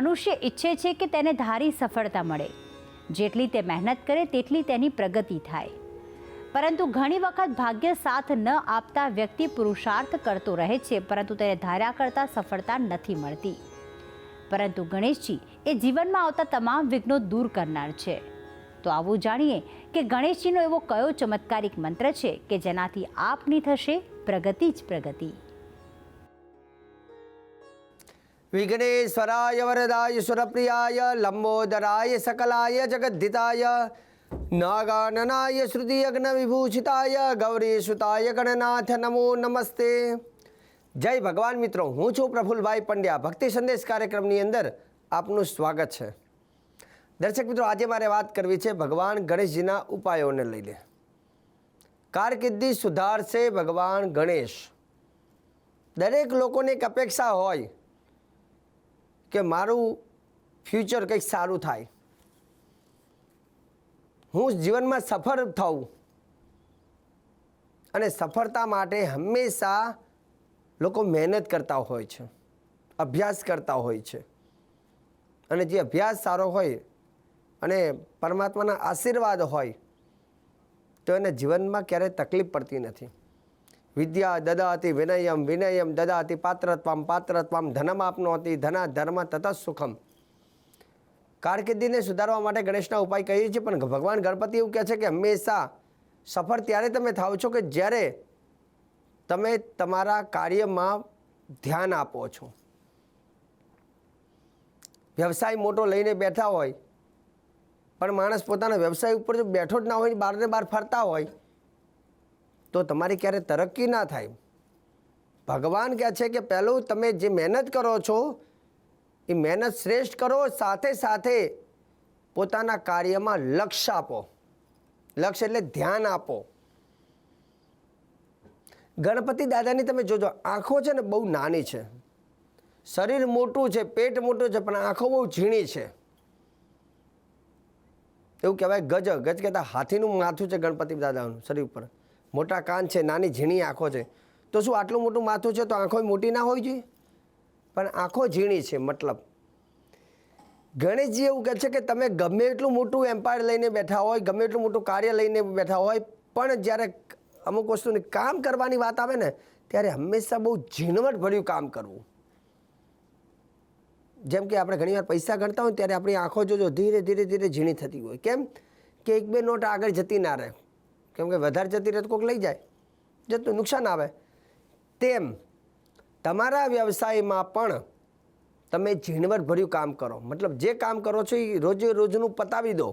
મનુષ્ય ઈચ્છે છે કે તેને ધારી સફળતા મળે. જેટલી તે મહેનત કરે, તેટલી તેની પ્રગતિ થાય. પરંતુ ઘણી વખત ભાગ્ય સાથ ન આપતા વ્યક્તિ પુરુષાર્થ કરતો રહે છે, પરંતુ તેને ધાર્યા કરતાં સફળતા નથી મળતી. પરંતુ ગણેશજી એ જીવનમાં આવતા તમામ વિઘ્નો દૂર કરનાર છે. તો આવું જાણીએ કે ગણેશજીનો એવો કયો ચમત્કારિક મંત્ર છે કે જેનાથી આપની થશે પ્રગતિ જ પ્રગતિ. વિઘ્નેશ્વરાય વરદાય સુરપ્રિયાય લંબોદરાય સકલાય જગદ્ધિતાય નાગાનનાય શ્રુતિયજ્ઞ વિભૂષિતાય ગૌરીસુતાય ગણનાથ નમો નમસ્તે જય ભગવાન મિત્રો હું છું પ્રફુલભાઈ પંડ્યા ભક્તિ સંદેશ કાર્યક્રમની અંદર આપનું સ્વાગત છે દર્શક મિત્રો આજે મારે વાત કરવી છે ભગવાન ગણેશજીના ઉપાયોને લઈને કારકિર્દી સુધારશે ભગવાન ગણેશ દરેક લોકોને એક અપેક્ષા હોય કે મારું ફ્યુચર કંઈક સારું થાય. હું જીવનમાં સફળ થઉં. અને સફળતા માટે હંમેશા લોકો મહેનત કરતા હોય છે, અભ્યાસ કરતા હોય છે. અને જે અભ્યાસ સારો હોય અને પરમાત્માના આશીર્વાદ હોય, તો એને જીવનમાં ક્યારેય તકલીફ પડતી નથી. વિદ્યા દદાતિ વિનયમ વિનયમ દદાતિ પાત્રત્વમ પાત્રત્વમ ધનમાપનોતિ ધના ધર્મ તત સુખમ. કારકિર્દીને સુધારવા માટે ગણેશના ઉપાય કહીએ છીએ, પણ ભગવાન ગણપતિ એવું કહે છે કે હંમેશા સફળ ત્યારે તમે થાવ છો કે જ્યારે તમે તમારા કાર્યમાં ધ્યાન આપો છો. વ્યવસાય મોટો લઈને બેઠા હોય, પણ માણસ પોતાના વ્યવસાય ઉપર જો બેઠો જ ના હોય બહારને બહાર ફરતા હોય તો તમારી ક્યારે તરક્કી ના થાય. ભગવાન કહે છે કે પહેલું તમે જે મહેનત કરો છો, એ મહેનત શ્રેષ્ઠ કરો, સાથે સાથે પોતાના કાર્યમાં લક્ષ્ય આપો. લક્ષ્ય એટલે ધ્યાન આપો. ગણપતિ દાદાની તમે જોજો, આંખો છે ને બહુ નાની છે. શરીર મોટું છે, પેટ મોટું છે, પણ આંખો બહુ ઝીણી છે. એવું કહેવાય ગજ ગજ કહેતા હાથીનું માથું છે ગણપતિ દાદાનું શરીર ઉપર. મોટા કાન છે, નાની ઝીણી આંખો છે. તો શું આટલું મોટું માથું છે તો આંખો મોટી ના હોવી જોઈએ? પણ આંખો ઝીણી છે, મતલબ. ગણેશજી એવું કહે છે કે તમે ગમે એટલું મોટું એમ્પાયર લઈને બેઠા હોય, ગમે એટલું મોટું કાર્ય લઈને બેઠા હોય, પણ જ્યારે અમુક વસ્તુની કામ કરવાની વાત આવે ને, ત્યારે હંમેશા બહુ ઝીણવટભર્યું કામ કરવું. જેમ કે આપણે ઘણીવાર પૈસા ગણતા હોય ત્યારે આપણી આંખો જોજો ધીરે ધીરે ધીરે ઝીણી થતી હોય. કેમ? કે એક બે નોટ આગળ જતી ના રહે. કેમ કે વધારે જતી રહે તો કોઈક લઈ જાય જતું નુકસાન આવે. તેમ તમારા વ્યવસાયમાં પણ તમે ઝીણવટભર્યું કામ કરો. મતલબ જે કામ કરો છો એ રોજે રોજનું પતાવી દો.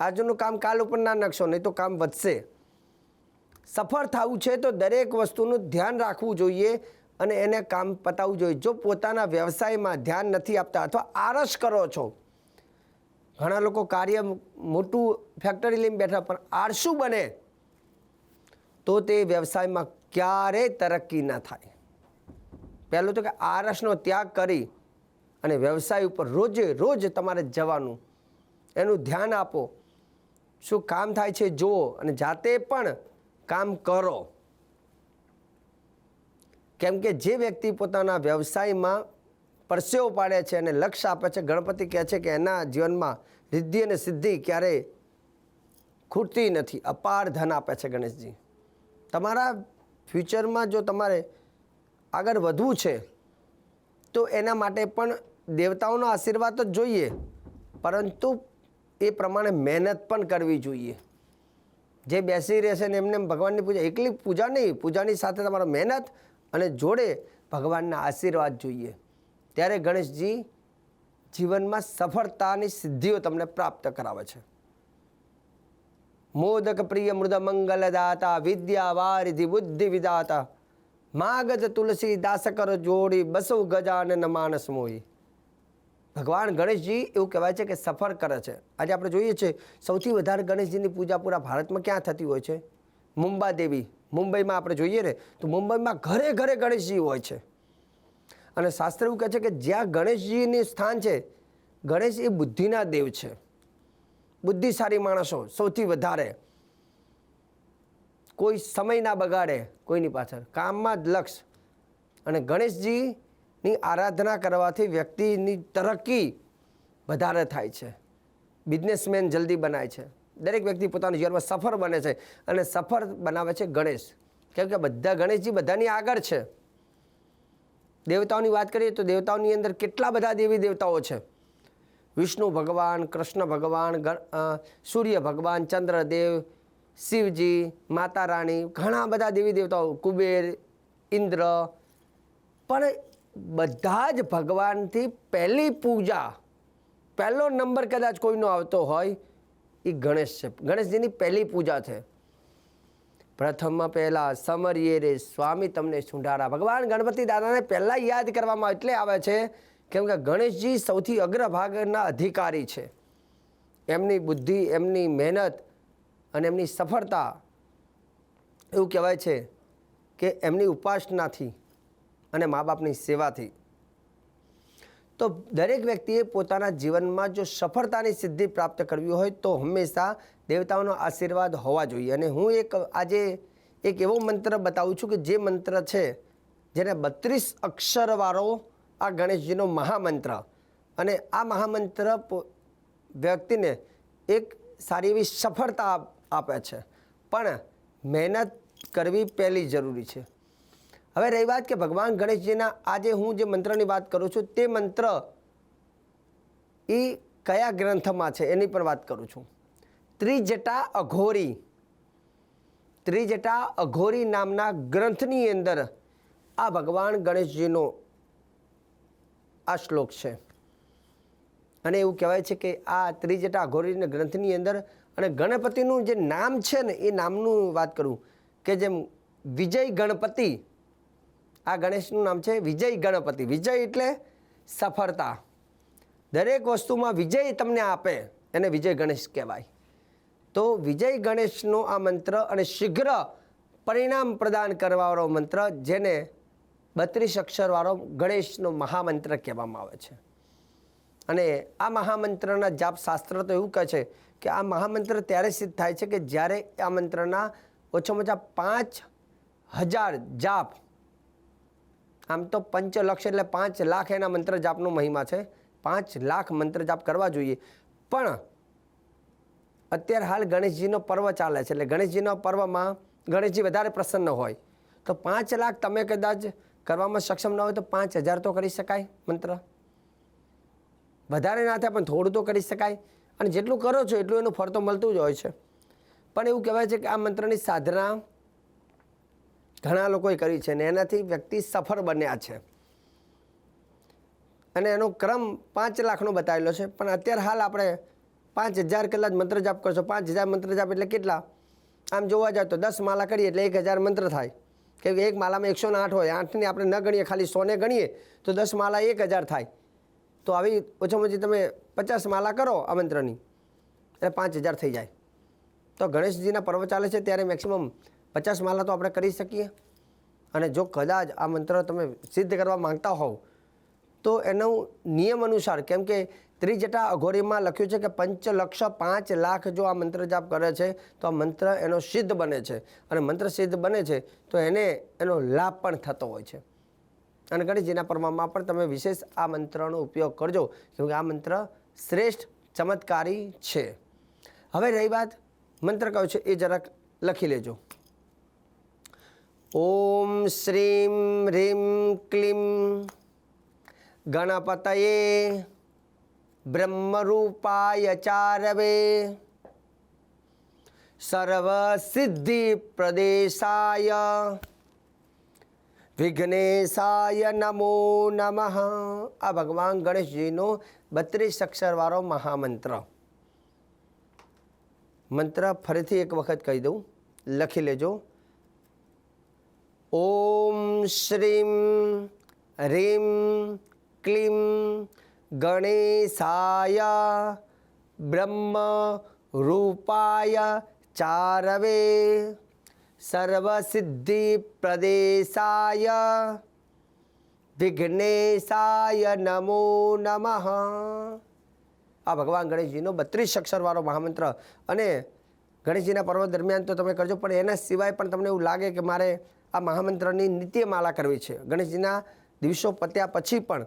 આજનું કામ કાલ ઉપર ના નાખશો, નહીં તો કામ વધશે. સફળ થવું છે તો દરેક વસ્તુનું ધ્યાન રાખવું જોઈએ અને એને કામ પતાવવું જોઈએ. જો પોતાના વ્યવસાયમાં ધ્યાન નથી આપતા અથવા આળસ કરો છો, ઘણા લોકો કાર્ય મોટું ફેક્ટરી લઈને બેઠા પણ આળસુ બને. તો તે વ્યવસાયમાં ક્યારેય તરક્કી ના થાય. પહેલું તો કે આરસનો ત્યાગ કરી અને વ્યવસાય ઉપર રોજે રોજ તમારે જવાનું. એનું ધ્યાન આપો. શું કામ થાય છે જુઓ અને જાતે પણ કામ કરો. કેમ કે જે વ્યક્તિ પોતાના વ્યવસાયમાં પરસેવો પાડે છે અને લક્ષ્ય આપે છે, ગણપતિ કહે છે કે એના જીવનમાં રિદ્ધિ અને સિદ્ધિ ક્યારેય ખૂટતી નથી. અપાર ધન આપે છે ગણેશજી. તમારા ફ્યુચરમાં જો તમારે આગળ વધવું છે, તો એના માટે પણ દેવતાઓનો આશીર્વાદ તો જોઈએ, પરંતુ એ પ્રમાણે મહેનત પણ કરવી જોઈએ. જે બેસી રહેશે ને એમને ભગવાનની પૂજા, એકલી પૂજા નહીં, પૂજાની સાથે તમારો મહેનત અને જોડે ભગવાનના આશીર્વાદ જોઈએ. ત્યારે ગણેશજી જીવનમાં સફળતાની સિદ્ધિઓ તમને પ્રાપ્ત કરાવે છે. મોદક પ્રિય મૃદ મંગલ દાતા વિદ્યા વારિધિ બુદ્ધિ વિદાતા માગજ તુલસી દાસકર જોડી બસવ ગજાનન માનસ મોહી ભગવાન ગણેશજી એવું કહેવાય છે કે સફર કરે છે. આજે આપણે જોઈએ છીએ સૌથી વધારે ગણેશજીની પૂજા પૂરા ભારતમાં ક્યાં થતી હોય છે? મુંબા દેવી. મુંબઈમાં આપણે જોઈએ ને, તો મુંબઈમાં ઘરે ઘરે ગણેશજી હોય છે. અને શાસ્ત્ર એવું કહે છે કે જ્યાં ગણેશજીનું સ્થાન છે, ગણેશ એ બુદ્ધિના દેવ છે. બુદ્ધિશાળી માણસો સૌથી વધારે. કોઈ સમય ના બગાડે, કોઈની પાછળ. કામમાં જ લક્ષ. અને ગણેશજીની આરાધના કરવાથી વ્યક્તિની તરક્કી વધારે થાય છે. બિઝનેસમેન જલ્દી બનાય છે. દરેક વ્યક્તિ પોતાના જીવનમાં સફળ બને છે અને સફળ બનાવે છે ગણેશ. કેમ કે બધા ગણેશજી બધાની આગળ છે. દેવતાઓની વાત કરીએ તો દેવતાઓની અંદર કેટલા બધા દેવી દેવતાઓ છે? વિષ્ણુ ભગવાન, કૃષ્ણ ભગવાન સૂર્ય ભગવાન, ચંદ્રદેવ, શિવજી, માતા રાણી, ઘણા બધા દેવી દેવતાઓ, કુબેર, ઇન્દ્ર. પણ બધા જ ભગવાનથી પહેલી પૂજા, પહેલો નંબર કદાચ કોઈનો આવતો હોય, એ ગણેશ છે. ગણેશજીની પહેલી પૂજા છે. પ્રથમ પહેલાં સમરીએ રે, સ્વામી તમને સુંઢારા. ભગવાન ગણપતિ દાદાને પહેલાં યાદ કરવામાં એટલે આવે છે કેમ કે ગણેશજી સૌથી અગ્રભાગના અધિકારી છે. એમની બુદ્ધિ, એમની મહેનત અને એમની સફળતા એવું કહેવાય છે કે એમની ઉપાસનાથી અને મા બાપની સેવાથી. તો દરેક વ્યક્તિએ પોતાના જીવનમાં જો સફળતાની સિદ્ધિ પ્રાપ્ત કરવી હોય તો હંમેશા દેવતાઓનો આશીર્વાદ હોવા જોઈએ. અને હું એક આજે એક એવો મંત્ર બતાવું છું કે જે મંત્ર છે જેને બત્રીસ અક્ષરવાળો આ ગણેશજીનો મહામંત્ર. અને આ મહામંત્ર વ્યક્તિને એક સારી એવી સફળતા આપે છે. પણ મહેનત કરવી પહેલી જરૂરી છે. હવે રહી વાત કે ભગવાન ગણેશજીના આજે હું જે મંત્રની વાત કરું છું તે મંત્ર એ કયા ગ્રંથમાં છે એની પણ વાત કરું છું. ત્રિજટા અઘોરી. ત્રિજટા અઘોરી નામના ગ્રંથની અંદર આ ભગવાન ગણેશજીનો આ શ્લોક છે. અને એવું કહેવાય છે કે આ ત્રિજટા અઘોરીના ગ્રંથની અંદર અને ગણપતિનું જે નામ છે ને, એ નામનું વાત કરું કે જેમ વિજય ગણપતિ, આ ગણેશનું નામ છે વિજય ગણપતિ. વિજય એટલે સફળતા. દરેક વસ્તુમાં વિજય તમને આપે, એને વિજય ગણેશ કહેવાય. તો વિજય ગણેશનો આ મંત્ર અને શીઘ્ર પરિણામ પ્રદાન કરવાવાળો મંત્ર જેને બત્રીસ અક્ષરવાળો ગણેશનો મહામંત્ર કહેવામાં આવે છે. અને આ મહામંત્રના જાપ શાસ્ત્ર તો એવું કહે છે કે આ મહામંત્ર ત્યારે સિદ્ધ થાય છે કે જ્યારે આ મંત્રના ઓછામાં ઓછા પાંચ હજાર જાપ, આમ તો પંચલક્ષ એટલે પાંચ લાખ એના મંત્ર જાપનો મહિમા છે. પાંચ લાખ મંત્ર જાપ કરવા જોઈએ. પણ અત્યારે હાલ ગણેશજીનો પર્વ ચાલે છે. એટલે ગણેશજીના પર્વમાં ગણેશજી વધારે પ્રસન્ન હોય. તો પાંચ લાખ તમે કદાચ કરવામાં સક્ષમ ન હોય તો પાંચ હજાર તો કરી શકાય, મંત્ર. વધારે ના થાય પણ થોડું તો કરી શકાય. અને જેટલું કરો છો એટલું એનું ફળ તો મળતું જ હોય છે. પણ એવું કહેવાય છે કે આ મંત્રની સાધના ઘણા લોકોએ કરી છે ને એનાથી વ્યક્તિ સફળ બન્યા છે. અને એનો ક્રમ પાંચ લાખનો બતાવેલો છે, પણ અત્યારે હાલ આપણે પાંચ હજાર કલાક મંત્ર જાપ કરશો? પાંચ હજાર મંત્ર જાપ એટલે કેટલા? આમ જોવા જાવ તો દસ માલા કરીએ એટલે એક હજાર મંત્ર થાય. કે એક માલામાં એકસો આઠ હોય, આઠને આપણે ન ગણીએ, ખાલી સોને ગણીએ, તો દસ માલા એક હજાર થાય. તો આવી ઓછામાં ઓછી તમે પચાસ માલા કરો આ મંત્રની એટલે પાંચ હજાર થઈ જાય. તો ગણેશજીના પર્વ ચાલે છે ત્યારે મેક્સિમમ પચાસ માલા તો આપણે કરી શકીએ. અને જો કદાચ આ મંત્ર તમે સિદ્ધ કરવા માંગતા હોવ, તો એનું નિયમ અનુસાર, કેમ કે ત્રિજટા અઘોરીમાં લખ્યું છે કે પંચલક્ષ પાંચ લાખ જો આ મંત્ર જાપ કરે છે, તો આ મંત્ર એનો સિદ્ધ બને છે. અને મંત્ર સિદ્ધ બને છે, તો એને એનો લાભ પણ થતો હોય છે. અને ગણેશજીના પર્વમાં પણ તમે વિશેષ આ મંત્રનો ઉપયોગ કરજો, કેમકે આ મંત્ર શ્રેષ્ઠ, ચમત્કારી છે. હવે રહી વાત મંત્ર કયો છે, એ જરાક લખી લેજો. ઓમ શ્રીમ, રીમ, ક્લીમ, ગણપતયે બ્રહ્મરૂપાય ચારવે. સર્વસિદ્ધિ પ્રદેશાય વિઘ્નેશાય નમો નમઃ. આ ભગવાન ગણેશજીનો બત્રીસ અક્ષરવાળો મહામંત્ર. મંત્ર ફરીથી એક વખત કહી દઉં. લખી લેજો. ઓમ શ્રીમ, રીમ, ક્લીમ ગણેશાય બ્રહ્મ રૂપાય ચારવે સર્વસિદ્ધિ પ્રદેશાય વિઘ્નેશાય નમો નમઃ આ ભગવાન ગણેશજીનો બત્રીસ અક્ષરવાળો મહામંત્ર અને ગણેશજીના પર્વ દરમિયાન તો તમે કરજો, પણ એના સિવાય પણ તમને એવું લાગે કે મારે આ મહામંત્રની નિત્યમાલા કરવી છે. ગણેશજીના દિવસો પત્યા પછી પણ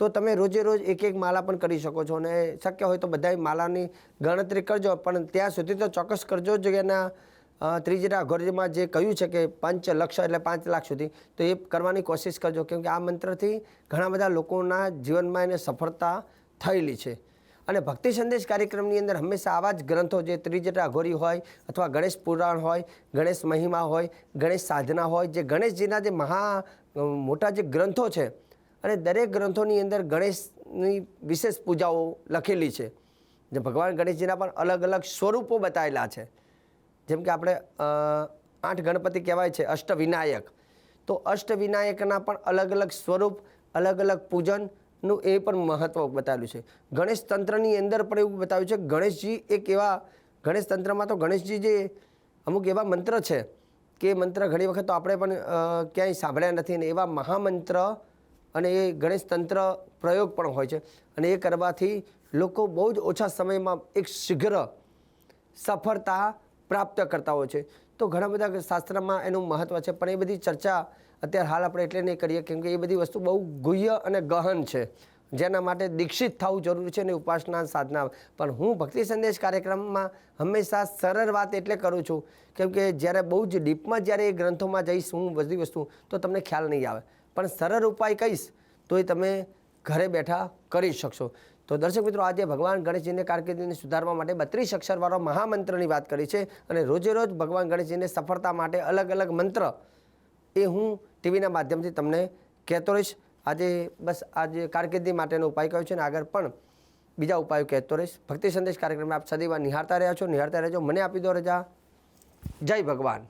તો તમે રોજે રોજ એક એક માલા પણ કરી શકો છો અને શક્ય હોય તો બધાય માલાની ગણતરી કરજો પણ ત્યાં સુધી તો ચોક્કસ કરજો જ એના અ, ત્રીજા ઘરમાં જે કહ્યું છે કે પંચ લક્ષ એટલે પાંચ લાખ સુધી તો એ કરવાની કોશિશ કરજો કેમ કે આ મંત્રથી ઘણા બધા લોકોના જીવનમાં એને સફળતા થયેલી છે. અને ભક્તિ સંદેશ કાર્યક્રમની અંદર હંમેશા આવા જ ગ્રંથો જે ત્રિજટા અઘોરી હોય અથવા ગણેશ પુરાણ હોય ગણેશ મહિમા હોય ગણેશ સાધના હોય જે ગણેશજીના જે મહા મોટા જે ગ્રંથો છે અને દરેક ગ્રંથોની અંદર ગણેશની વિશેષ પૂજાઓ લખેલી છે. જે ભગવાન ગણેશજીના પણ અલગ અલગ સ્વરૂપો બતાવેલા છે. જેમ કે આપણે આઠ ગણપતિ કહેવાય છે, અષ્ટવિનાયક. તો અષ્ટવિનાયકના પણ અલગ અલગ સ્વરૂપ, અલગ અલગ પૂજનનું એ પણ મહત્ત્વ બતાવેલું છે. ગણેશ તંત્રની અંદર પણ એવું બતાવ્યું છે, ગણેશજી એક એવા, ગણેશ તંત્રમાં તો ગણેશજી જે અમુક એવા મંત્ર છે, કે મંત્ર ઘણી વખત તો આપણે પણ ક્યાંય સાંભળ્યા નથી ને એવા મહામંત્ર અને એ ગણેશ તંત્ર પ્રયોગ પણ હોય છે. અને એ કરવાથી લોકો બહુ જ ઓછા સમયમાં એક શીઘ્ર સફળતા પ્રાપ્ત કરતા હોય છે. તો ઘણા બધા શાસ્ત્રમાં એનું મહત્ત્વ છે, પણ એ બધી ચર્ચા અત્યારે હાલ આપણે એટલે નહીં કરીએ, કેમ કે એ બધી વસ્તુ બહુ ગુહ્ય અને ગહન છે. જેના માટે દીક્ષિત થવું જરૂરી છે અને ઉપાસના સાધના. પણ હું ભક્તિ સંદેશ કાર્યક્રમમાં હંમેશા સરળ વાત એટલે કરું છું, કેમ કે જ્યારે બહુ જ ડીપમાં જ્યારે એ ગ્રંથોમાં જઈશ, હું બધી વસ્તુ, તો તમને ખ્યાલ નહીં આવે. પણ સરળ ઉપાય કહીશ તો એ તમે ઘરે બેઠા કરી શકશો. તો દર્શક મિત્રો, આજે ભગવાન ગણેશજીને કારકિર્દીને સુધારવા માટે બત્રીસ અક્ષરવાળો મહામંત્રની વાત કરી છે અને રોજે રોજ ભગવાન ગણેશજીને સફળતા માટે અલગ અલગ મંત્ર એ હું ટીવીના માધ્યમથી તમને કહેતો રહીશ. આજે બસ આજે કારકિર્દી માટેનો ઉપાય કહ્યો છે અને આગળ પણ બીજા ઉપાયો કહેતો રહીશ. ભક્તિ સંદેશ કાર્યક્રમમાં આપ સદીવા નિહાળતા રહ્યા છો. નિહાળતા રહેજો. મને આપી દો રજા. જય ભગવાન.